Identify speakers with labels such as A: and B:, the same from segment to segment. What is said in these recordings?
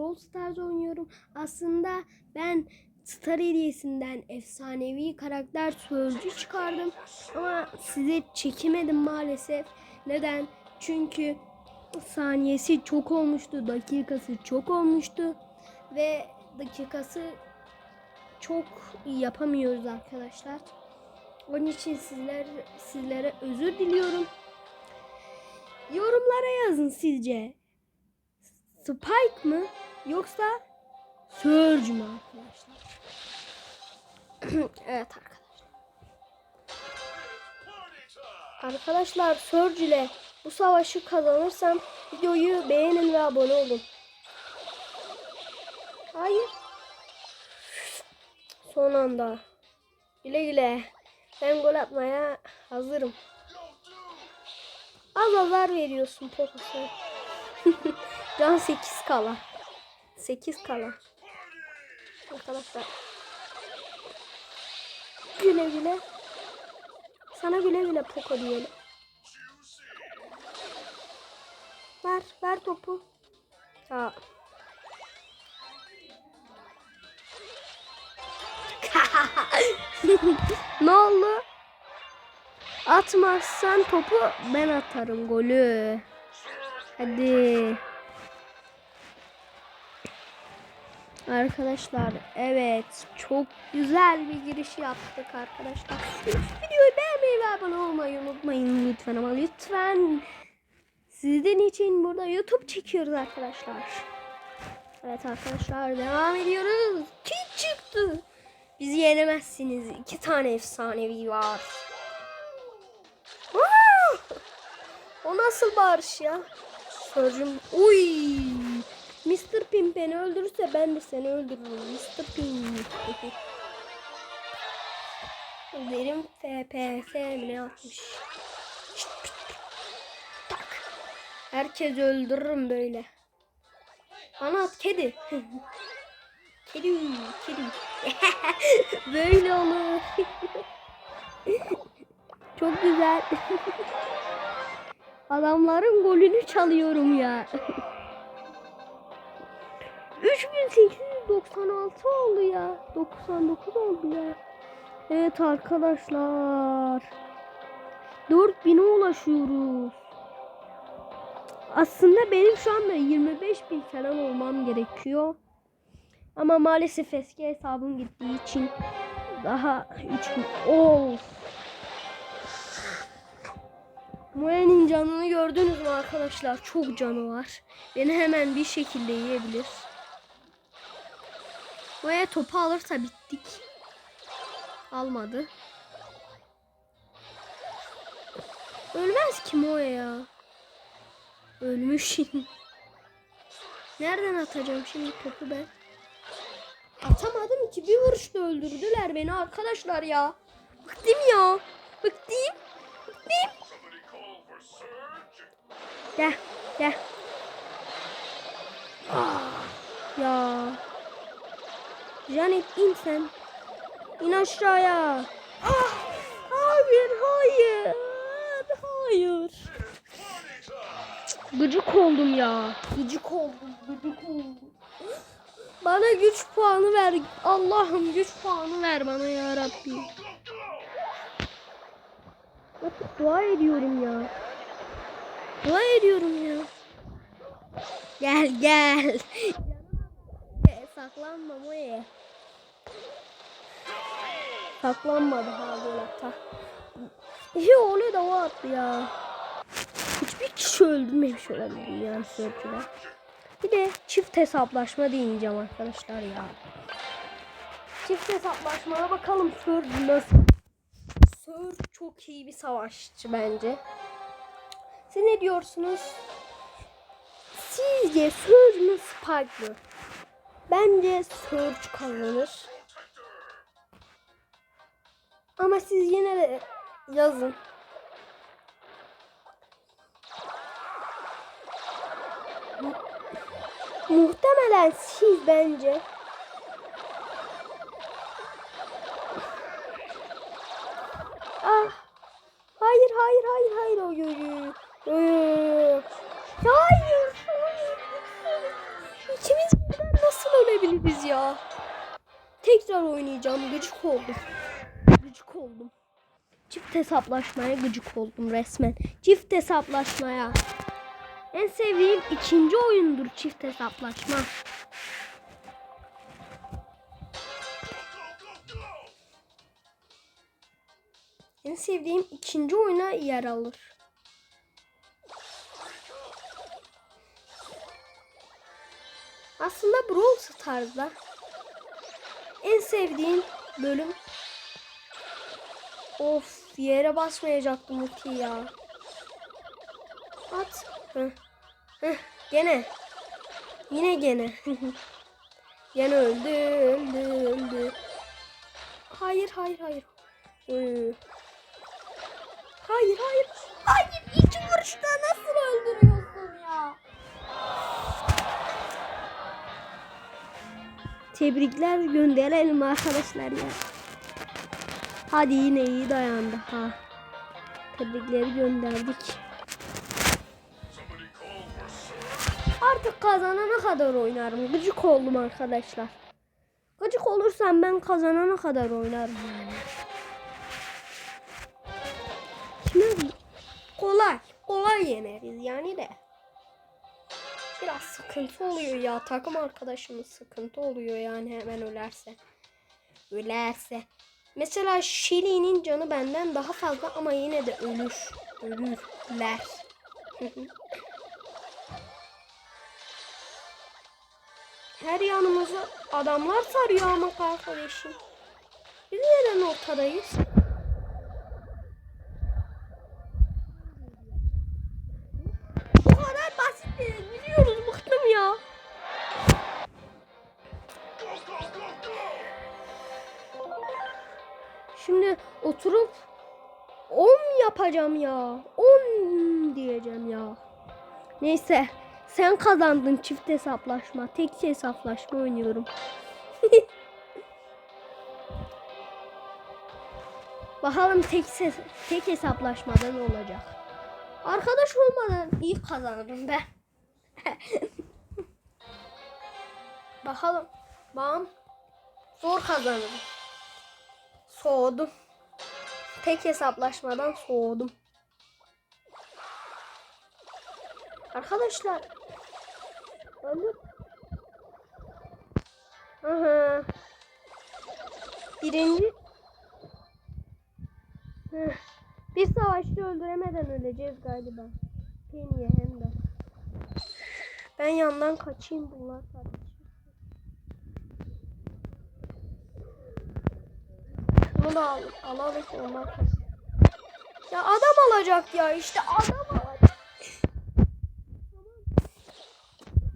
A: Brawl Stars oynuyorum. Aslında ben Star hediyesinden efsanevi karakter sözcü çıkardım. Ama size çekemedim maalesef. Neden? Çünkü saniyesi çok olmuştu. Dakikası çok olmuştu. Ve dakikası çok yapamıyoruz arkadaşlar. Onun için sizler sizlere özür diliyorum. Yorumlara yazın sizce. Spike mı yoksa Surge mü arkadaşlar? evet arkadaşlar. Arkadaşlar Surge ile bu savaşı kazanırsam videoyu beğenin ve abone olun. Hayır. Son anda. Güle güle. Ben gol atmaya hazırım. Az azar veriyorsun Poco sen. Can 8 kala. 8 kala. Arkadaşlar. Güle güle. Sana güle güle Poco diyelim. Ver, ver topu. Ya. ne oldu? Atmazsan topu ben atarım golü. Hadi. Arkadaşlar evet çok güzel bir giriş yaptık arkadaşlar. Videoyu beğenmeyi ve abone olmayı unutmayın lütfen ama lütfen. Sizin için burada YouTube çekiyoruz arkadaşlar. Evet arkadaşlar devam ediyoruz. Kim çıktı? Bizi yenemezsiniz. İki tane efsanevi var. O nasıl bağırış ya? Sözüm. Uy! Mr. Pim beni öldürürse ben de seni öldürürüm. Mr. Pim. Derim FPS ne atmış? Tak. Herkes öldürürüm böyle. Bana at kedi. kedi, kedi. böyle olur. Çok güzel. Adamların golünü çalıyorum ya. 3896 oldu ya. 99 oldu ya. Evet arkadaşlar. 4000'e ulaşıyoruz. Aslında benim şu anda 25 bin falan olmam gerekiyor. Ama maalesef eski hesabım gittiği için daha 3000 of. Moe'nin canını gördünüz mü arkadaşlar? Çok canı var. Beni hemen bir şekilde yiyebilir. Moe topu alırsa bittik. Almadı. Ölmez ki Moe ya. Ölmüş. Nereden atacağım şimdi topu ben? Atamadım ki bir vuruşta öldürdüler beni arkadaşlar ya. Bıktım ya. Bıktım. Bıktım. Gel gel. Ah, ya. Janet in sen. İn aşağıya. Ah, hayır hayır. Hayır. Gıcık oldum ya. Gıcık oldum. Gıcık oldum. Bana güç puanı ver. Allah'ım güç puanı ver bana ya Rabbi. Artık dua ediyorum ya. Dua ediyorum ya. Gel gel. Saklanma Moe. Saklanmadı ha böyle ta. İyi oluyor da o attı ya. Hiçbir kişi öldürmemiş olabilir yani sörcüler. Bir de çift hesaplaşma deneyeceğim arkadaşlar ya. Çift hesaplaşmaya bakalım Sörcü nasıl? Sörcü çok iyi bir savaşçı bence. Siz ne diyorsunuz? Sizce Surge mü Spike mı? Bence Surge kazanır. Ama siz yine de yazın. Mu- Muhtemelen siz bence. Ah. Hayır hayır hayır hayır. Oy, oy. Hayır. hayır. İkimiz yenebiliriz ya. Tekrar oynayacağım. Gıcık oldum. Oldum. Çift hesaplaşmaya gıcık oldum resmen. Çift hesaplaşmaya. En sevdiğim ikinci oyundur çift hesaplaşma. En sevdiğim ikinci oyuna yer alır. Aslında Brawl Stars'da en sevdiğim bölüm Of yere basmayacaktım ulti ya. At. Heh. Heh. Gene. Yine gene. gene öldü öldü öldü. Hayır hayır hayır. Ee, Hayır hayır. Hayır iki vuruşta nasıl öldürüyorsun ya? Tebrikler gönderelim arkadaşlar ya. Hadi yine iyi dayandı ha. Tebrikleri gönderdik. Artık kazanana kadar oynarım. Gıcık oldum arkadaşlar. Gıcık olursam ben kazanana kadar oynarım yani. Şimdi kolay. Kolay yeneriz yani de. Biraz sıkıntı oluyor ya. Takım arkadaşımız sıkıntı oluyor yani hemen ölerse. Ölerse. Mesela Shelly'nin canı benden daha fazla ama yine de ölür. Ölürler. Her yanımızı adamlar sarıyor ama kardeşim. Biz neden ortadayız? Yapacağım ya. 10 diyeceğim ya. Neyse. Sen kazandın çift hesaplaşma. Tek hesaplaşma oynuyorum. Bakalım tek ses, tek hesaplaşmada ne olacak? Arkadaş olmadan iyi kazanırım ben. Bakalım. Bam. Zor kazanırım. Soğudum. Tek hesaplaşmadan soğudum. Arkadaşlar. Öldür. Aha. Birinci. Heh. Bir savaşçı öldüremeden öleceğiz galiba. Penye hem de. Ben yandan kaçayım bunlar tartışır. Bunu da al, ondan kaç. Ya adam alacak ya işte adam alacak.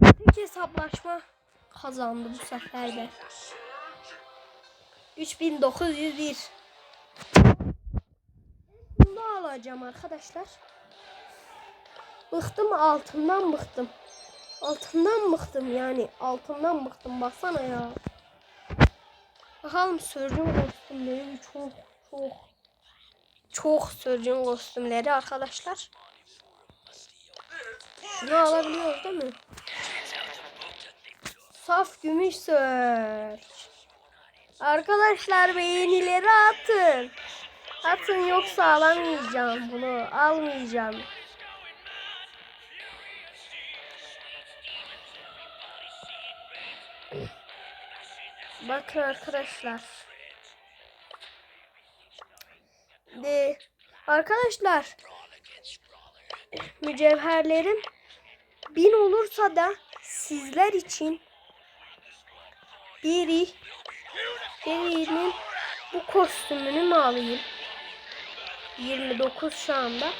A: Tek hesaplaşma kazandı bu sefer de. 3901 Bunu alacağım arkadaşlar. Bıktım altından bıktım. Altından bıktım yani. Altından bıktım. Baksana ya. Bakalım Surgeon kostümleri çok çok çok Surgeon kostümleri arkadaşlar. Şunu alabiliyoruz değil mi? Saf gümüş Surge. Arkadaşlar beğenileri atın. Atın yoksa alamayacağım bunu. Almayacağım. Bakın arkadaşlar. De, arkadaşlar mücevherlerim bin olursa da sizler için biri birinin bu kostümünü mü alayım? 29 şu anda.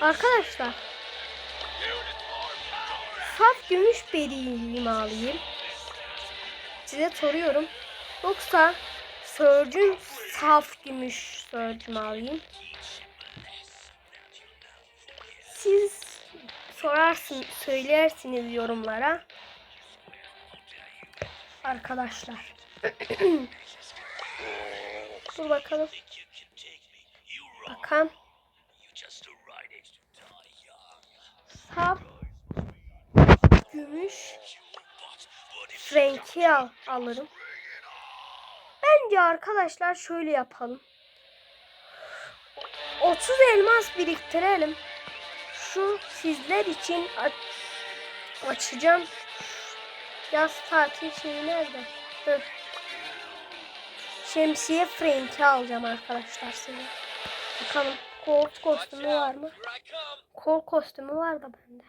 A: Arkadaşlar saf gümüş beriğini mi alayım? Size soruyorum. Yoksa Surge'ün saf gümüş Surge mi alayım? Siz sorarsın, söylersiniz yorumlara. Arkadaşlar. Dur bakalım. Bakalım. Saf gümüş Frank'i al, alırım. Bence arkadaşlar şöyle yapalım. 30 elmas biriktirelim. Şu sizler için aç- açacağım. Yaz tatil şeyi nerede? Hı. Şemsiye Frank'i alacağım arkadaşlar size. Bakalım kolt kostümü var mı? Kol kostümü var da bende.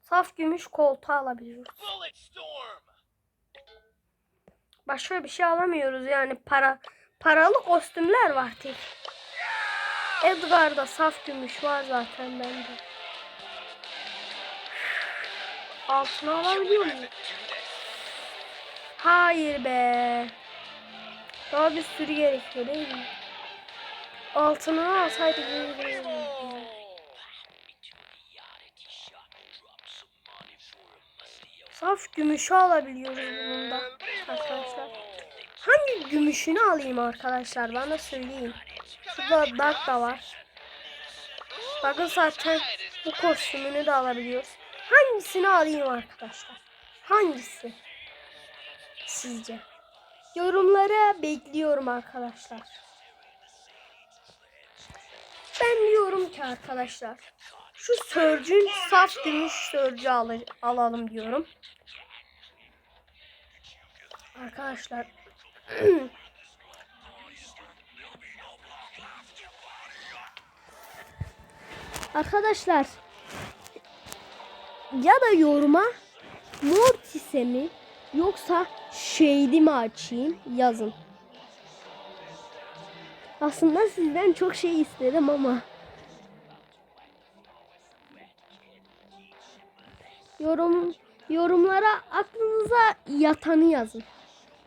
A: Saf gümüş koltuğu alabiliyoruz. Başka bir şey alamıyoruz yani para paralı kostümler var tek. Edgar'da saf gümüş var zaten bende. Altına alabiliyor muyum? Hayır be. Daha bir sürü gerekiyor değil mi? Altını alsaydık iyiydi. Saf gümüşü alabiliyoruz bunun da arkadaşlar. Hangi gümüşünü alayım arkadaşlar bana söyleyin. Şurada dark da var. Bakın zaten bu kostümünü de alabiliyoruz. Hangisini alayım arkadaşlar? Hangisi? Sizce? Yorumlara bekliyorum arkadaşlar. Ben diyorum ki arkadaşlar şu sörcün saf gümüş sörcü al alalım diyorum. Arkadaşlar Arkadaşlar ya da yoruma Mortis'e mi yoksa Shade'i mi açayım yazın. Aslında sizden çok şey istedim ama yorum yorumlara aklınıza yatanı yazın.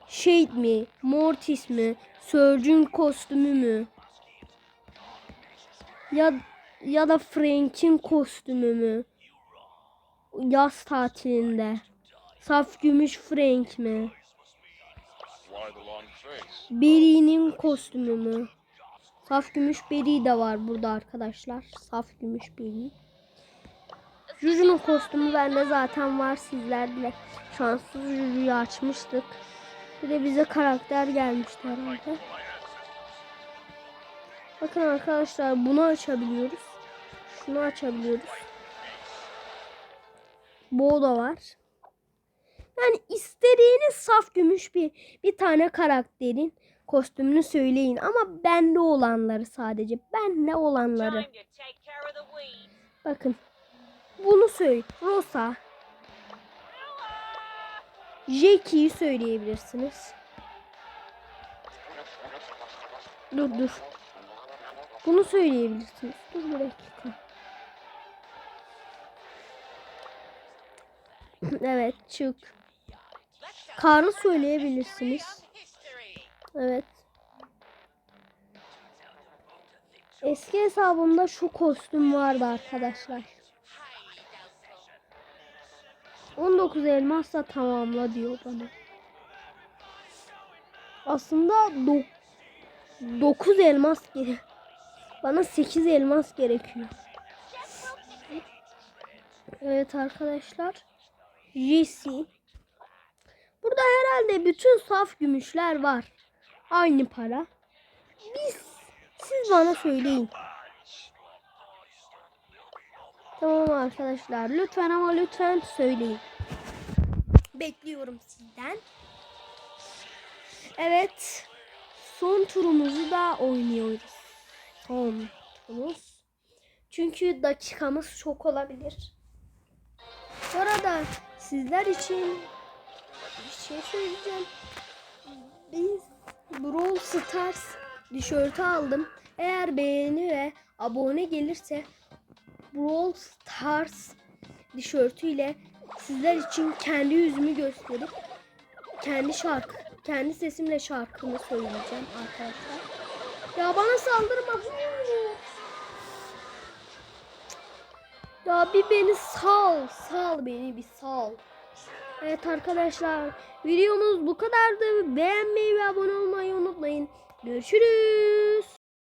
A: Shade mi, Mortis mi, Surge'ün kostümü mü? Ya ya da Frank'in kostümü mü? Yaz tatilinde. Saf gümüş Frank mi? Beri'nin kostümü mü? Saf gümüş Beri de var burada arkadaşlar. Saf gümüş Beri. Juju'nun kostümü bende zaten var sizlerle. Şanssız Juju'yu açmıştık. Bir de bize karakter gelmişti herhalde. Bakın arkadaşlar bunu açabiliyoruz. Şunu açabiliyoruz. Bu da var. Yani istediğiniz saf gümüş bir bir tane karakterin kostümünü söyleyin ama bende olanları sadece. Bende olanları. Bakın. Bunu söyle. Rosa. Jackie'yi söyleyebilirsiniz. Dur dur. Bunu söyleyebilirsiniz. Dur bir dakika. evet çık. Karlı söyleyebilirsiniz. Evet. Eski hesabımda şu kostüm vardı arkadaşlar. 19 elmasla tamamla diyor bana. Aslında 9 elmas gere Bana 8 elmas gerekiyor. Evet arkadaşlar. Jesse. Burada herhalde bütün saf gümüşler var. Aynı para. Biz siz bana söyleyin. Tamam arkadaşlar. Lütfen ama lütfen söyleyin. Bekliyorum sizden. Evet. Son turumuzu da oynuyoruz. Son turumuz. Çünkü dakikamız çok olabilir. Bu arada sizler için bir şey söyleyeceğim. Biz Brawl Stars tişörtü aldım. Eğer beğeni ve abone gelirse Brawl Stars tişörtüyle sizler için kendi yüzümü gösterip kendi şarkı, kendi sesimle şarkımı söyleyeceğim arkadaşlar. Ya bana saldırma. Ya bir beni sal, sal beni bir sal. Evet arkadaşlar videomuz bu kadardı. Beğenmeyi ve abone olmayı unutmayın. Görüşürüz.